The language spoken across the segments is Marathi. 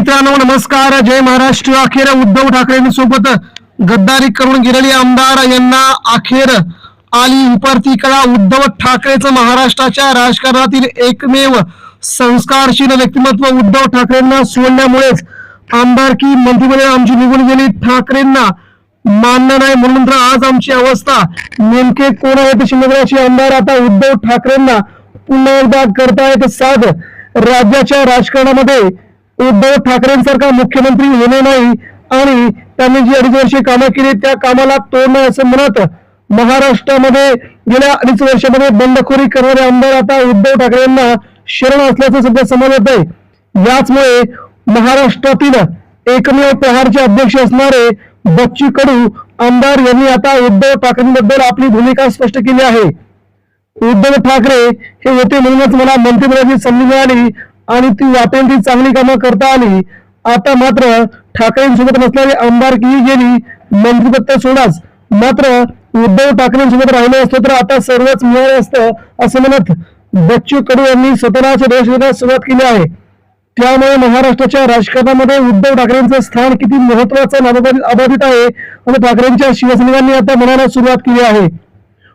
मित्रांनो नमस्कार. जय महाराष्ट्र. अखेर उद्धव ठाकरेंसोबत गद्दारी करून गेलेले आमदार यांना अखेर आली उपार्थी कळा उद्धव ठाकरेचं महाराष्ट्राच्या राजकारणातील एकमेव संस्कारशील व्यक्तिमत्व उद्धव ठाकरेंना सोडल्यामुळेच आमदारकी मंत्रिमंडळ आमची निघून गेली. ठाकरेंना मान्य नाही म्हणून तर आज आमची अवस्था नेमके कोण आहेत शिंदेचे आमदार आता उद्धव ठाकरेंना पुन्हा एकदा करतायत साध राज्याच्या राजकारणामध्ये उद्धव ठाकरेंसारखा मुख्यमंत्री होणे नाही आणि त्यांनी जी अडीच वर्षे कामं केली त्या कामाला तोड नाही असं म्हणत महाराष्ट्रामध्ये गेल्या अडीच वर्षामध्ये बंडखोरी करणारे आमदार आता उद्धव ठाकरेंना शरण असल्याचं सध्या समज येत आहे याचमुळे महाराष्ट्रातील एकमेव प्रहारचे अध्यक्ष असणारे बच्चू कडू आमदार यांनी आता उद्धव ठाकरेंबद्दल आपली भूमिका स्पष्ट केली आहे. उद्धव ठाकरे हे होते म्हणूनच मला मंत्रिपदाची संधी मिळाली. आणि ती वाटेल ती चांगली कामं करता आली. आता मात्र ठाकरेंसोबत नसणारी आमदारकी गेली. मंत्रिपद सोडाच. मात्र उद्धव ठाकरेंसोबत राहिलं असतं तर आता सर्वच मिळालं असतं असं म्हणत बच्चू कडू यांनी स्वतःच्या देश देण्यास सुरुवात केली आहे. त्यामुळे महाराष्ट्राच्या राजकारणामध्ये उद्धव ठाकरेंचं स्थान किती महत्वाचं अबाधित आहे आणि ठाकरेंच्या शिवसैनिकांनी आता म्हणायला सुरुवात केली आहे.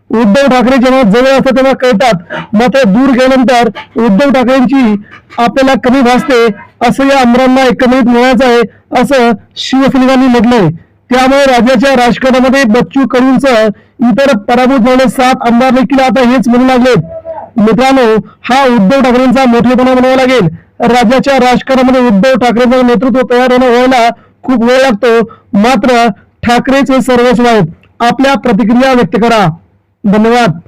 उद्धव ठाकरे जेव्हा जवळ असतात तेव्हा कळतात. मात्र दूर गेल्यानंतर उद्धव ठाकरेंची आपल्याला कमी भासते असं या आमदारांना एकंदरीत मिळायचं आहे असं शिवसैनिकांनी म्हटलंय. त्यामुळे राज्याच्या राजकारणामध्ये बच्चू कडूंचं इतर पराभूत झालेले सात आमदार देखील आता हेच म्हणू लागलेत. मित्रांनो हा उद्धव ठाकरेंचा मोठेपणा म्हणावा लागेल. राज्याच्या राजकारणामध्ये उद्धव ठाकरेंचं नेतृत्व तयार होणं व्हायला खूप वेळ लागतो. मात्र ठाकरेच हे सर्वस्व आहेत. आपल्या प्रतिक्रिया व्यक्त करा. धन्यवाद.